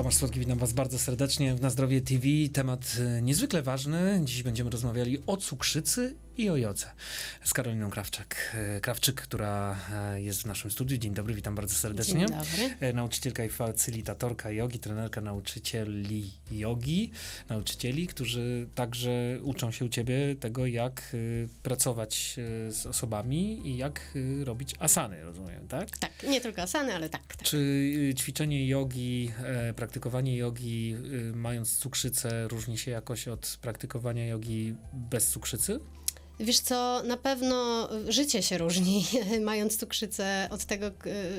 Tomasz Słodki, witam Was bardzo serdecznie w Na Zdrowie TV. Temat e, niezwykle ważny. Dziś będziemy rozmawiali o cukrzycy i o jodze z Karoliną Krawczak, e, Krawczyk, która e, jest w naszym studiu. Dzień dobry, witam bardzo serdecznie. Dzień dobry. E, Nauczycielka i facylitatorka jogi, trenerka nauczycieli jogi, nauczycieli, którzy także uczą się u Ciebie tego, jak pracować z osobami i jak robić asany, rozumiem, tak? Tak, nie tylko asany, ale tak. tak. Czy ćwiczenie jogi, praktykowanie jogi mając cukrzycę różni się jakoś od praktykowania jogi bez cukrzycy? Wiesz co, na pewno życie się różni, mając cukrzycę od tego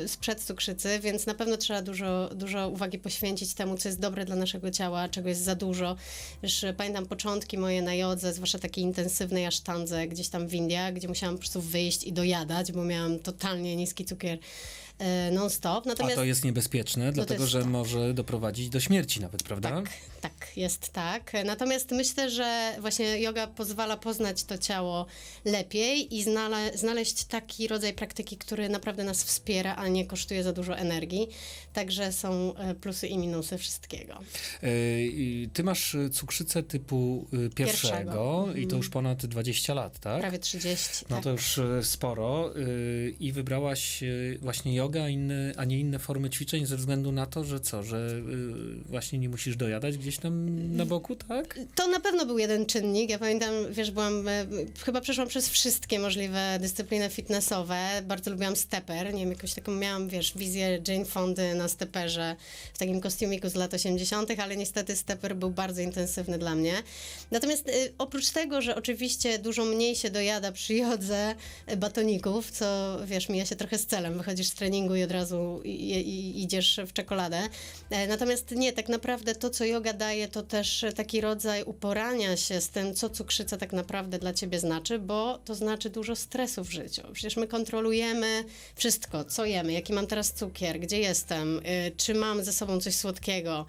sprzed cukrzycy, więc na pewno trzeba dużo, dużo uwagi poświęcić temu, co jest dobre dla naszego ciała, czego jest za dużo. Wiesz, pamiętam początki moje na jodze, zwłaszcza takiej intensywnej asztandze gdzieś tam w Indiach, gdzie musiałam po prostu wyjść i dojadać, bo miałam totalnie niski cukier y, non-stop. A Natomiast to jest niebezpieczne, dlatego jest że może doprowadzić do śmierci nawet, prawda? Tak, tak, jest tak. Natomiast myślę, że właśnie yoga pozwala poznać to ciało lepiej i znale, znaleźć taki rodzaj praktyki, który naprawdę nas wspiera, a nie kosztuje za dużo energii. Także są e, plusy i minusy wszystkiego. E, Ty masz cukrzycę typu y, pierwszego, Pierwszego. i to już ponad 20 lat, tak? Prawie 30. No tak. to już sporo i wybrałaś właśnie a, nie inne formy ćwiczeń ze względu na to, że co, że y, właśnie nie musisz dojadać gdzieś tam na boku, tak? To na pewno był jeden czynnik. Ja pamiętam, wiesz, byłam, e, chyba przeszłam przez wszystkie możliwe dyscypliny fitnessowe. Bardzo lubiłam steper. Nie wiem, jakąś taką miałam, wiesz, wizję Jane Fondy na steperze w takim kostiumiku z lat 80., ale niestety steper był bardzo intensywny dla mnie. Natomiast y, oprócz tego, że oczywiście dużo mniej się dojada przy jodze y, batoników, co wiesz, mija się trochę z celem. Wychodzisz z treningu i od razu i, idziesz w czekoladę. E, Natomiast nie, tak naprawdę to, co yoga daje, to też taki rodzaj uporania się z tym, co cukrzyca tak naprawdę dla ciebie znaczy, bo to znaczy dużo stresu w życiu. Przecież my kontrolujemy wszystko, co jemy, jaki mam teraz cukier, gdzie jestem, y, czy mam ze sobą coś słodkiego.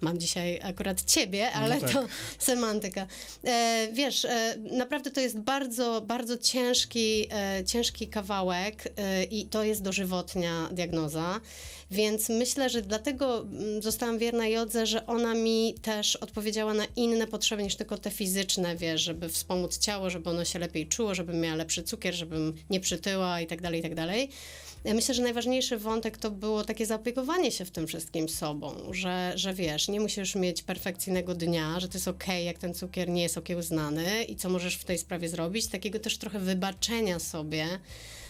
Mam dzisiaj akurat ciebie, ale tak. to semantyka. E, wiesz, e, naprawdę to jest bardzo, bardzo ciężki, e, ciężki kawałek e, i to jest dożywotnia diagnoza. Więc myślę, że dlatego mm, zostałam wierna jodze, że ona mi też odpowiedziała na inne potrzeby niż tylko te fizyczne, wiesz, żeby wspomóc ciało, żeby ono się lepiej czuło, żebym miała lepszy cukier, żebym nie przytyła i tak dalej, i tak dalej. Myślę, że najważniejszy wątek to było takie zaopiekowanie się w tym wszystkim sobą, że, że wiesz, nie musisz mieć perfekcyjnego dnia, że to jest okej, jak ten cukier nie jest okiełznany i co możesz w tej sprawie zrobić, takiego też trochę wybaczenia sobie,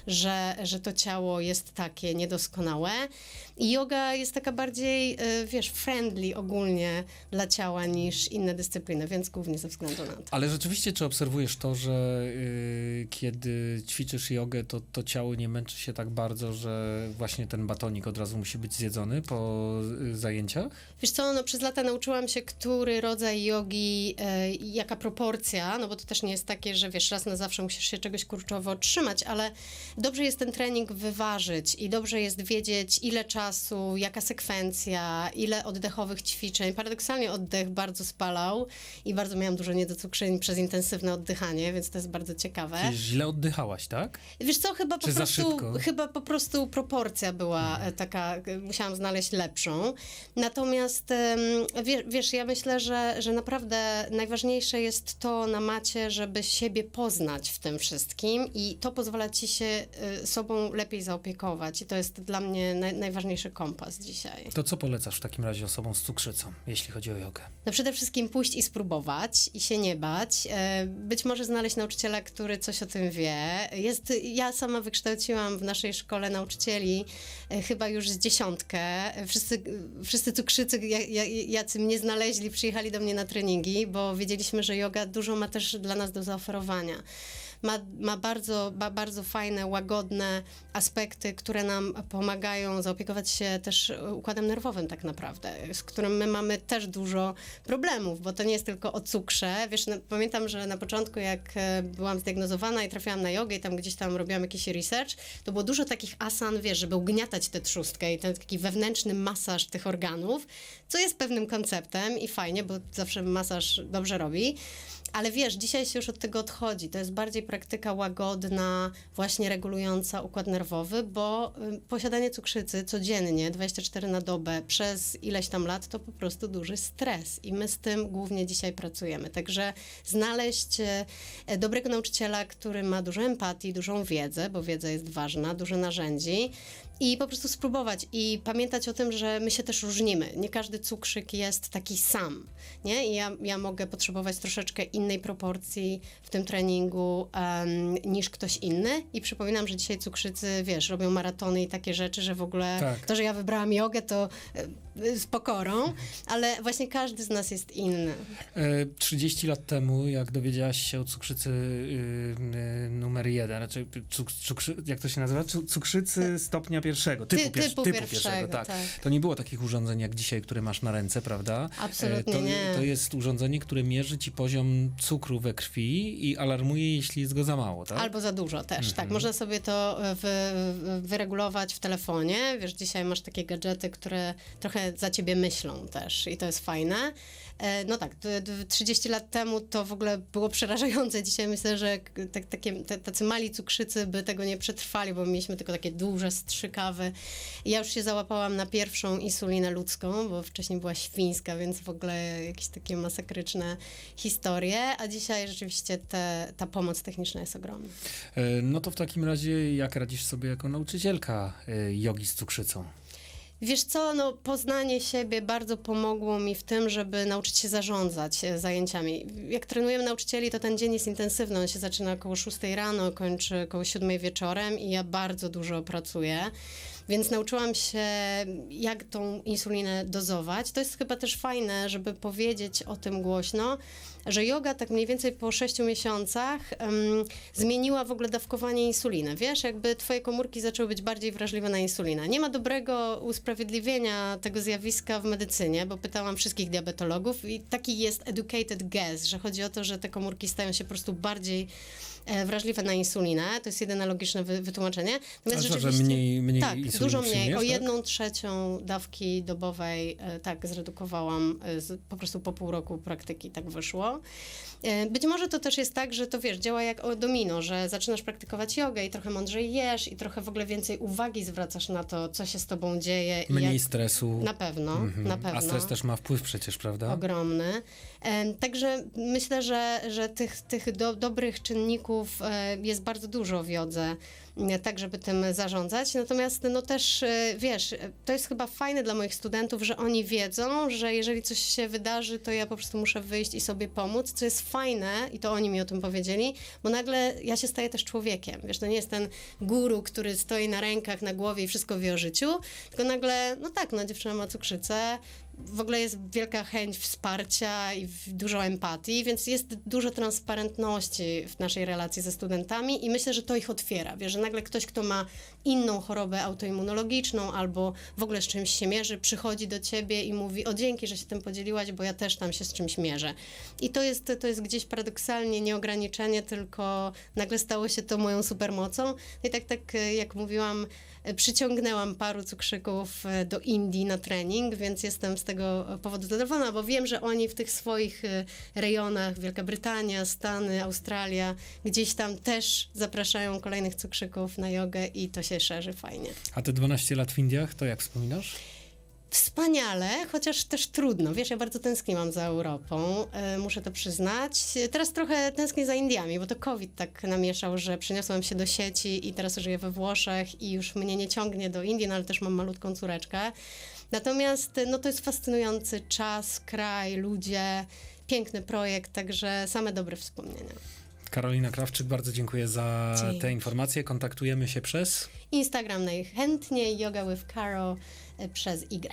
że, że to ciało jest takie niedoskonałe. I yoga jest taka bardziej, y, wiesz, friendly ogólnie dla ciała niż inne dyscypliny, więc głównie ze względu na to. Ale rzeczywiście, czy obserwujesz to, że y, kiedy ćwiczysz jogę, to, to ciało nie męczy się tak bardzo, że właśnie ten batonik od razu musi być zjedzony po y, zajęciach? Wiesz co, no przez lata nauczyłam się, który rodzaj jogi, i jaka proporcja, no bo to też nie jest takie, że wiesz, raz na zawsze musisz się czegoś kurczowo trzymać, ale dobrze jest ten trening wyważyć i dobrze jest wiedzieć, ile czasu, jaka sekwencja, ile oddechowych ćwiczeń. Paradoksalnie oddech bardzo spalał i bardzo miałam dużo niedocukrzeń przez intensywne oddychanie, więc to jest bardzo ciekawe. Czyli źle oddychałaś, tak? Wiesz co, chyba po Czy prostu, chyba po prostu proporcja była e, taka, e, musiałam znaleźć lepszą. Natomiast wiesz, ja myślę, że, że naprawdę najważniejsze jest to na macie, żeby siebie poznać w tym wszystkim i to pozwala ci się e, sobą lepiej zaopiekować i to jest dla mnie naj, najważniejszy kompas dzisiaj. To co polecasz w takim razie osobom z cukrzycą, jeśli chodzi o jogę? No przede wszystkim pójść i spróbować i się nie bać. E, Być może znaleźć nauczyciela, który coś o tym wie. Jest, ja sama wykształciłam w naszej szkole nauczycieli e, chyba już z dziesiątkę. Wszyscy, wszyscy cukrzycy, ja- ja- jacy mnie znaleźli, przyjechali do mnie na treningi, bo wiedzieliśmy, że yoga dużo ma też dla nas do zaoferowania. Ma, ma bardzo, ba, bardzo fajne, łagodne aspekty, które nam pomagają zaopiekować się też układem nerwowym tak naprawdę, z którym my mamy też dużo problemów, bo to nie jest tylko o cukrze. Wiesz, no, pamiętam, że na początku jak e, byłam zdiagnozowana i trafiłam na jogę i tam gdzieś tam robiłam jakiś research, to było dużo takich asan, wiesz, żeby ugniatać tę trzustkę i ten taki wewnętrzny masaż tych organów, co jest pewnym konceptem i fajnie, bo zawsze masaż dobrze robi. Ale wiesz, dzisiaj się już od tego odchodzi. To jest bardziej praktyka łagodna, właśnie regulująca układ nerwowy, bo posiadanie cukrzycy codziennie, 24 na dobę, przez ileś tam lat, to po prostu duży stres. I my z tym głównie dzisiaj pracujemy. Także znaleźć e, e, dobrego nauczyciela, który ma dużo empatii, dużą wiedzę, bo wiedza jest ważna, dużo narzędzi. I po prostu spróbować i pamiętać o tym, że my się też różnimy. Nie każdy cukrzyk jest taki sam, nie? I ja, ja mogę potrzebować troszeczkę innej proporcji w tym treningu em, niż ktoś inny. I przypominam, że dzisiaj cukrzycy, wiesz, robią maratony i takie rzeczy, że w ogóle Tak. to, że ja wybrałam jogę, to e, z pokorą, ale właśnie każdy z nas jest inny. E, 30 lat temu, jak dowiedziałaś się o cukrzycy y, y, numer jeden, cuk, cukrzy, jak to się nazywa? Cu- Cukrzycy stopnia pierwszego, typu, Ty- typu pierwszego, tak. tak. To nie było takich urządzeń jak dzisiaj, które masz na ręce, prawda? Absolutnie E, to, nie. To jest urządzenie, które mierzy ci poziom cukru we krwi i alarmuje, jeśli jest go za mało, tak? Albo za dużo też, Mhm. tak. Można sobie to e, wy- wyregulować w telefonie. Wiesz, dzisiaj masz takie gadżety, które trochę za ciebie myślą też i to jest fajne. E, No tak, d- d- 30 lat temu to w ogóle było przerażające. Dzisiaj myślę, że tak, takie, tacy mali cukrzycy by tego nie przetrwali, bo mieliśmy tylko takie duże strzykawy. I ja już się załapałam na pierwszą insulinę ludzką, bo wcześniej była świńska, więc w ogóle jakieś takie masakryczne historie, a dzisiaj rzeczywiście te, ta pomoc techniczna jest ogromna. E, No to w takim razie, jak radzisz sobie jako nauczycielka e, jogi z cukrzycą? Wiesz co, no poznanie siebie bardzo pomogło mi w tym, żeby nauczyć się zarządzać e, zajęciami. Jak trenujemy nauczycieli, to ten dzień jest intensywny. On się zaczyna około 6 rano, kończy około 7 wieczorem i ja bardzo dużo pracuję. Więc nauczyłam się, jak tą insulinę dozować. To jest chyba też fajne, żeby powiedzieć o tym głośno, że yoga tak mniej więcej po 6 miesiącach em, zmieniła w ogóle dawkowanie insuliny. Wiesz, jakby twoje komórki zaczęły być bardziej wrażliwe na insulinę. Nie ma dobrego usprawiedliwienia tego zjawiska w medycynie, bo pytałam wszystkich diabetologów i taki jest educated guess, że chodzi o to, że te komórki stają się po prostu bardziej e, wrażliwe na insulinę. To jest jedyne logiczne wy, wytłumaczenie. A że, że rzeczywiście- mniej, mniej tak, dużo mniej. O tak? jedną trzecią dawki dobowej e, tak zredukowałam. e, po prostu po pół roku praktyki tak wyszło. E, Być może to też jest tak, że to wiesz, działa jak domino, że zaczynasz praktykować jogę i trochę mądrzej jesz i trochę w ogóle więcej uwagi zwracasz na to, co się z tobą dzieje. Mniej jak... stresu. Na pewno, Mhm. na pewno. A stres też ma wpływ przecież, prawda? Ogromny. Em, Także myślę, że, że tych, tych do, dobrych czynników e, jest bardzo dużo w jodze, e, tak żeby tym zarządzać. Natomiast no też, e, wiesz, to jest chyba fajne dla moich studentów, że oni wiedzą, że jeżeli coś się wydarzy, to ja po prostu muszę wyjść i sobie pomóc, co jest fajne i to oni mi o tym powiedzieli, bo nagle ja się staję też człowiekiem. Wiesz, to nie jest ten guru, który stoi na rękach, na głowie i wszystko wie o życiu, tylko nagle, no tak, no dziewczyna ma cukrzycę, w ogóle jest wielka chęć wsparcia i dużo empatii, więc jest dużo transparentności w naszej relacji ze studentami i myślę, że to ich otwiera. Wiesz, że nagle ktoś, kto ma inną chorobę autoimmunologiczną albo w ogóle z czymś się mierzy, przychodzi do ciebie i mówi o dzięki, że się tym podzieliłaś, bo ja też tam się z czymś mierzę. I to jest, to jest gdzieś paradoksalnie nie ograniczenie, tylko nagle stało się to moją supermocą. No i tak, tak jak mówiłam, przyciągnęłam paru cukrzyków do Indii na trening, więc jestem z tego powodu zadowolona, bo wiem, że oni w tych swoich e, rejonach, Wielka Brytania, Stany, Australia, gdzieś tam też zapraszają kolejnych cukrzyków na jogę i to się szerzy fajnie. A te 12 lat w Indiach, to jak wspominasz? Wspaniale, chociaż też trudno. Wiesz, ja bardzo tęskniłam za Europą, e, muszę to przyznać. Teraz trochę tęsknię za Indiami, bo to COVID tak namieszał, że przeniosłam się do sieci i teraz żyję we Włoszech i już mnie nie ciągnie do Indii, no ale też mam malutką córeczkę. Natomiast no, to jest fascynujący czas, kraj, ludzie, piękny projekt, także same dobre wspomnienia. Karolina Krawczyk, bardzo dziękuję za Dzięki. te informacje. Kontaktujemy się przez Instagram najchętniej, yoga with Caro e, przez Y.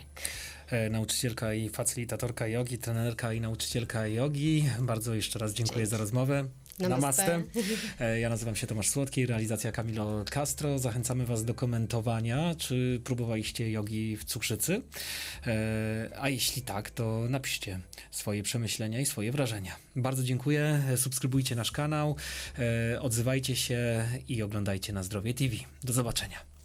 e, nauczycielka i facylitatorka jogi, trenerka i nauczycielka jogi. Bardzo jeszcze raz dziękuję Dzięki. za rozmowę. Namaste. E, Ja nazywam się Tomasz Słodki, realizacja Camilo Castro. Zachęcamy Was do komentowania, czy próbowaliście jogi w cukrzycy. E, A jeśli tak, to napiszcie swoje przemyślenia i swoje wrażenia. Bardzo dziękuję. Subskrybujcie nasz kanał, e, odzywajcie się i oglądajcie na Zdrowie TV. Do zobaczenia.